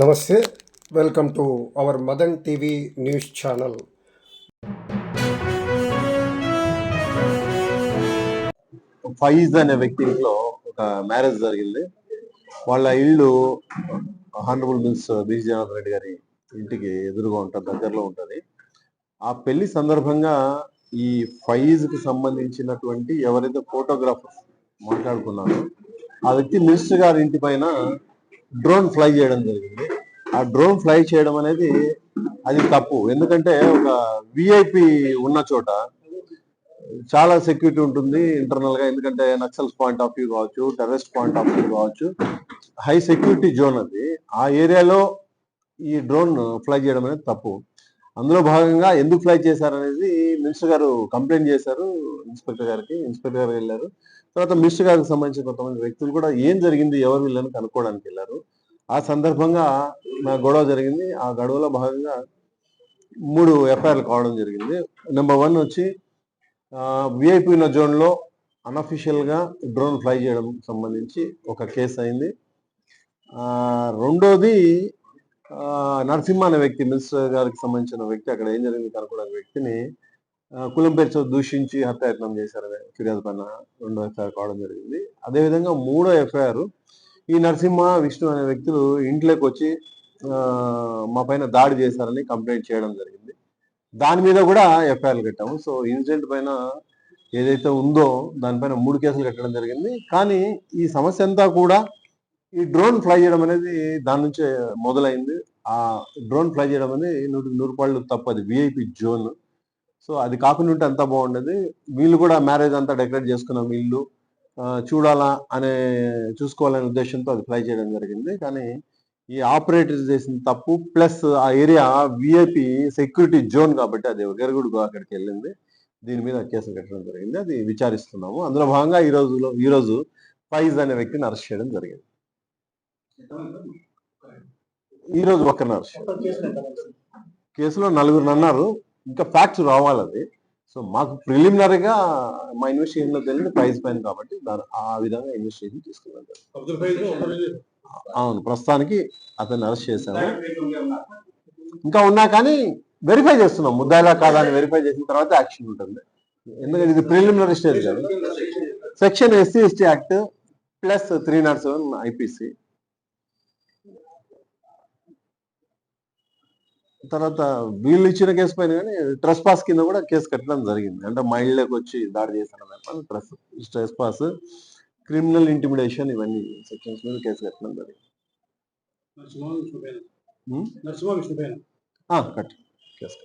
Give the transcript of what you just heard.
నమస్తే welcome to our Madan TV news channel. Faiz అనే వ్యక్తి ఇంట్లో ఒక మ్యారేజ్ జరిగింది. వాళ్ళ ఇల్లు హానరబుల్ మిన్స్ బీసీ జనార్దన్ రెడ్డి గారి ఇంటికి ఎదురుగా ఉంటుంది దగ్గరలో ఉంటుంది. ఆ పెళ్ళి సందర్భంగా ఈ ఫైజ్కి సంబంధించినటువంటి ఎవరైతే ఫోటోగ్రాఫర్ మాట్లాడుకున్నారో ఆ వ్యక్తి మినిస్టర్ గారి ఇంటి పైన డ్రోన్ ఫ్లై చేయడం జరిగింది. ఆ డ్రోన్ ఫ్లై చేయడం అనేది అది తప్పు. ఎందుకంటే ఒక విఐపి ఉన్న చోట చాలా సెక్యూరిటీ ఉంటుంది ఇంటర్నల్గా ఎందుకంటే నక్సల్స్ పాయింట్ ఆఫ్ వ్యూ కావచ్చు టెర్రరిస్ట్ పాయింట్ ఆఫ్ వ్యూ కావచ్చు హై సెక్యూరిటీ జోన్ అది. ఆ ఏరియాలో ఈ డ్రోన్ ఫ్లై చేయడం అనేది తప్పు. అందులో భాగంగా ఎందుకు ఫ్లై చేశారనేది మినిస్టర్ గారు కంప్లైంట్ చేశారు ఇన్స్పెక్టర్ గారికి. ఇన్స్పెక్టర్ గారు వెళ్ళారు. తర్వాత మినిస్టర్ గారికి సంబంధించిన కొంతమంది వ్యక్తులు కూడా ఏం జరిగింది ఎవరు వీళ్ళని కనుక్కోవడానికి వెళ్ళారు. ఆ సందర్భంగా నా గొడవ జరిగింది. ఆ గొడవలో భాగంగా మూడు ఎఫ్ఐఆర్లు కావడం జరిగింది. నెంబర్ వన్ వచ్చి విఐపి ఉన్న జోన్లో అన్అఫీషియల్గా డ్రోన్ ఫ్లై చేయడం సంబంధించి ఒక కేసు అయింది. రెండోది నరసింహ అనే వ్యక్తి మినిస్టర్ గారికి సంబంధించిన వ్యక్తి అక్కడ ఏం జరిగింది కనుకోవడానికి వ్యక్తిని కులం పేరుతో దూషించి హత్యాయత్నం చేశారనే ఫిర్యాదు పైన రెండో ఎఫ్ఐఆర్ కావడం జరిగింది. అదేవిధంగా మూడో ఎఫ్ఐఆర్ ఈ నరసింహ విష్ణు అనే వ్యక్తులు ఇంట్లోకి వచ్చి మా పైన దాడి చేశారని కంప్లైంట్ చేయడం జరిగింది. దాని మీద కూడా ఎఫ్ఐఆర్లు కట్టాము. సో ఇన్సిడెంట్ పైన ఏదైతే ఉందో దానిపైన మూడు కేసులు కట్టడం జరిగింది. కానీ ఈ సమస్య అంతా కూడా ఈ డ్రోన్ ఫ్లై చేయడం అనేది దాని నుంచే మొదలైంది. ఆ డ్రోన్ ఫ్లై చేయడం అనేది నూరు నూరు పాళ్ళు తప్పు. అది విఐపి జోన్. సో అది కాకుండా ఉంటే అంతా బాగుండేది. వీళ్ళు కూడా మ్యారేజ్ అంతా డెకరేట్ చేసుకున్నాం ఇల్లు చూడాలా అనే చూసుకోవాలనే ఉద్దేశంతో అది ఫ్లై చేయడం జరిగింది. కానీ ఈ ఆపరేటర్ చేసిన తప్పు ప్లస్ ఆ ఏరియా విఐపి సెక్యూరిటీ జోన్ కాబట్టి అది గరగుడు అక్కడికి వెళ్ళింది. దీని మీద కేసు కట్టడం జరిగింది. అది విచారిస్తున్నాము. అందులో భాగంగా ఈ రోజులో ఈ రోజు ఫైజ్ అనే వ్యక్తిని అరెస్ట్ చేయడం జరిగింది. ఈరోజు రోజు ఒక్కరిని అరెస్ట్ కేసులో నలుగురు అన్నారు ఇంకా ఫ్యాక్ట్స్ రావాలి అది. సో మాకు ప్రిలిమినరీగా మా ఇన్వెస్టిగేషన్లో తెలియదు ప్రైజ్ పైన కాబట్టి దాని ఆ విధంగా ఇన్వెస్టిగేషన్ తీసుకున్నాం అవును ప్రస్తుతానికి అతన్ని అరెస్ట్ చేశాము ఇంకా ఉన్నా కానీ వెరిఫై చేస్తున్నాం. ముద్దాయిలా కాదా అని వెరిఫై చేసిన తర్వాత యాక్షన్ ఉంటుంది. ఎందుకంటే ఇది ప్రిలిమినరీ స్టేజ్ కదా. Section SC ST act plus three not seven IPC తర్వాత వీళ్ళు ఇచ్చిన కేసు పైన కానీ ట్రెస్ పాస్ కింద కూడా కేసు కట్టడం జరిగింది. అంటే మైండ్లోకి వచ్చి దాడి చేశారు ట్రెస్ ట్రెస్ పాస్ క్రిమినల్ ఇంటిమిడేషన్ ఇవన్నీ సెక్షన్స్ మీద కేసు కట్టడం జరిగింది. నరసింహ కట్టు కేసు.